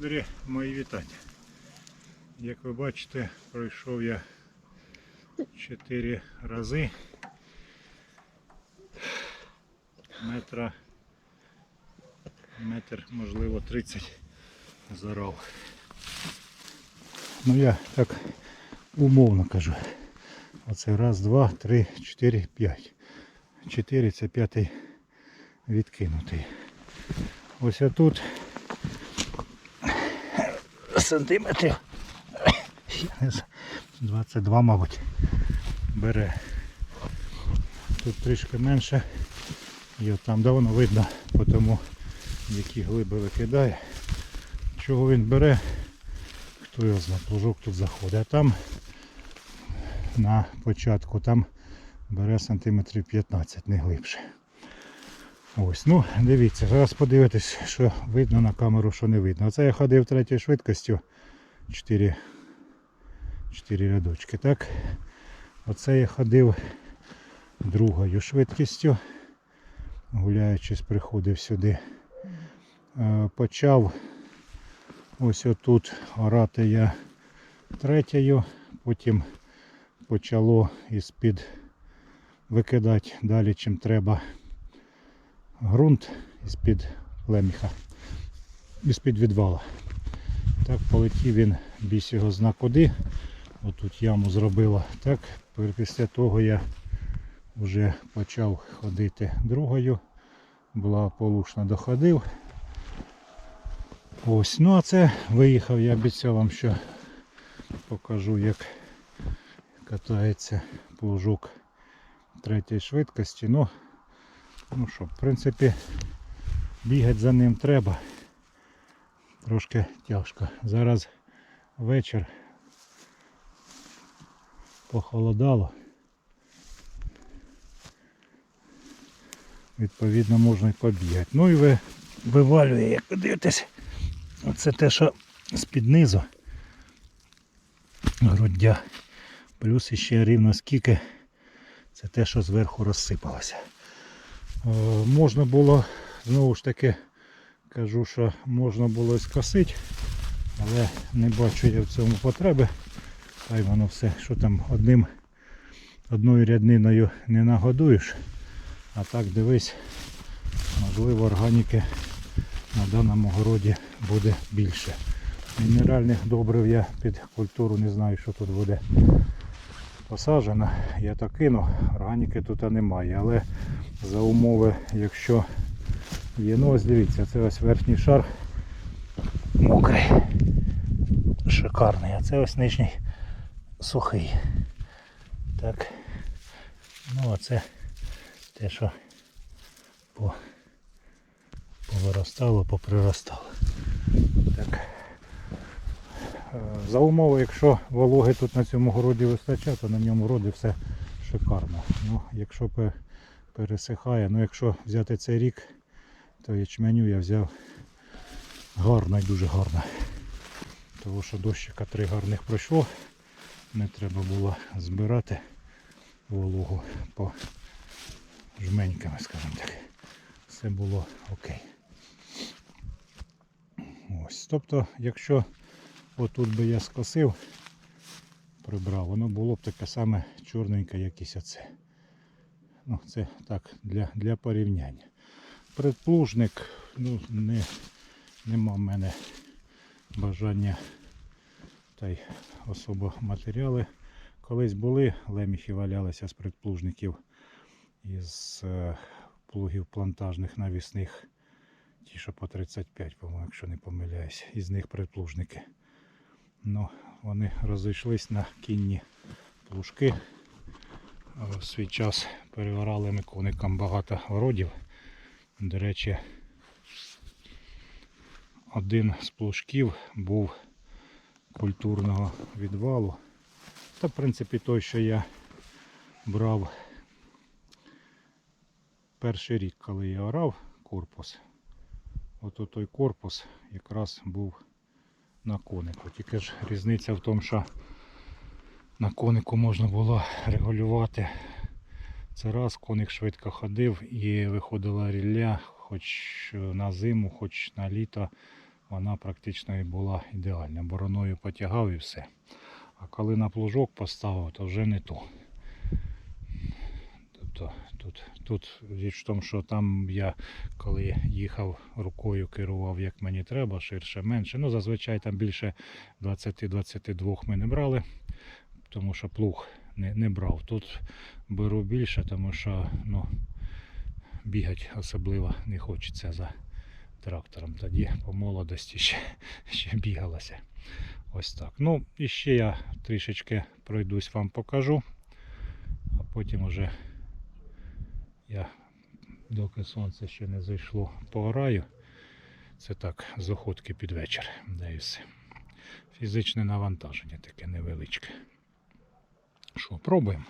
Друзі, мої вітання. Як ви бачите, пройшов я 4 рази. Метра, метр, можливо, 30 зарав. Ну я так умовно кажу. Оце раз, два, три, чотири, п'ять. Чотири це п'ятий відкинутий. Ось. Я не знаю, 22, мабуть, бере. Тут трішки менше. От там давно видно, по тому які глиби викидає. Чого він бере, хто його знає, плужок тут заходить. А там на початку там бере сантиметрів 15, не глибше. Ось, ну дивіться, зараз подивитись, що видно на камеру, що не видно. Оце я ходив третьою швидкістю 4, 4 рядочки. Так? Оце я ходив другою швидкістю. Гуляючись, приходив сюди. Е, Почав ось отут орати я третьою, потім почало із-під викидати далі, чим треба ґрунт із-під леміха, із-під відвала. Так полетів він біс його зна куди. Отут яму зробила. Так, після того я вже почав ходити другою. Благополучно доходив. Ось, ну а це виїхав, я обіцяв вам, що покажу як катається плужок третьої швидкості. Ну, Ну що, в принципі, бігати за ним треба. Трошки тяжко. Зараз вечір похолодало. Відповідно можна і побігати. Ну і ви вивалює, як ви дивитесь, оце те, що з-під низу груддя. Плюс іще рівно скільки це те, що зверху розсипалося. Е, Можна було, знову ж таки, кажу, що можна було скосити, але не бачу я в цьому потреби. Хай воно все, що там одним, одною рядниною не нагодуєш. А так дивись, можливо органіки на даному городі буде більше. Мінеральних добрив я під культуру не знаю, що тут буде посаджено. Я так кину, органіки тут немає, але за умови, якщо є, ну ось дивіться, це ось верхній шар мокрий, шикарний, а це ось нижній сухий. Так. Ну а це те, що по, повиростало, поприростало. Так. Е, За умови, якщо вологи тут на цьому городі вистачає, то на ньому городі все шикарно. Ну, якщо пе- пересихає, ну якщо взяти цей рік, то ячменю я взяв гарно і дуже гарно. Тому що дощика три гарних пройшло. Не треба було збирати вологу по жменьками, скажімо так. Все було окей. Ось. Тобто, якщо отут би я скосив, прибрав, воно було б таке саме чорненьке, якесь оце. Ну, це так, для, для порівняння. Предплужник, ну, не, нема в мене бажання та й особо матеріали. Колись були, леміхи валялися з предплужників із е, плугів плантажних навісних. Ті, що по 35, по-моєму, якщо не помиляюсь, із них предплужники. Ну, вони розійшлись на кінні плужки. В свій час переорали ми коникам багато городів. До речі, один з плужків був культурного відвалу. Та, в принципі, той, що я брав перший рік, коли я орав корпус. От той корпус якраз був на конику. Тільки ж різниця в тому, що на конику можна було регулювати. Це раз коник швидко ходив і виходила рілля хоч на зиму, хоч на літо вона практично і була ідеальна. Бороною потягав і все. А коли на плужок поставив, то вже не то. Тобто тут, тут річ в тому, що там я коли їхав рукою, керував як мені треба, ширше, менше. Ну, зазвичай там більше 20-22 ми не брали, тому що плуг не, не брав. Тут беру більше, тому що ну, бігати особливо не хочеться за трактором. Тоді по молодості ще, ще бігалося. Ось так. Ну, і ще я трішечки пройдусь вам покажу, а потім уже я, доки сонце ще не зайшло, пограю. Це так, з охотки під вечір. Все. Фізичне навантаження таке невеличке. Що, пробуємо?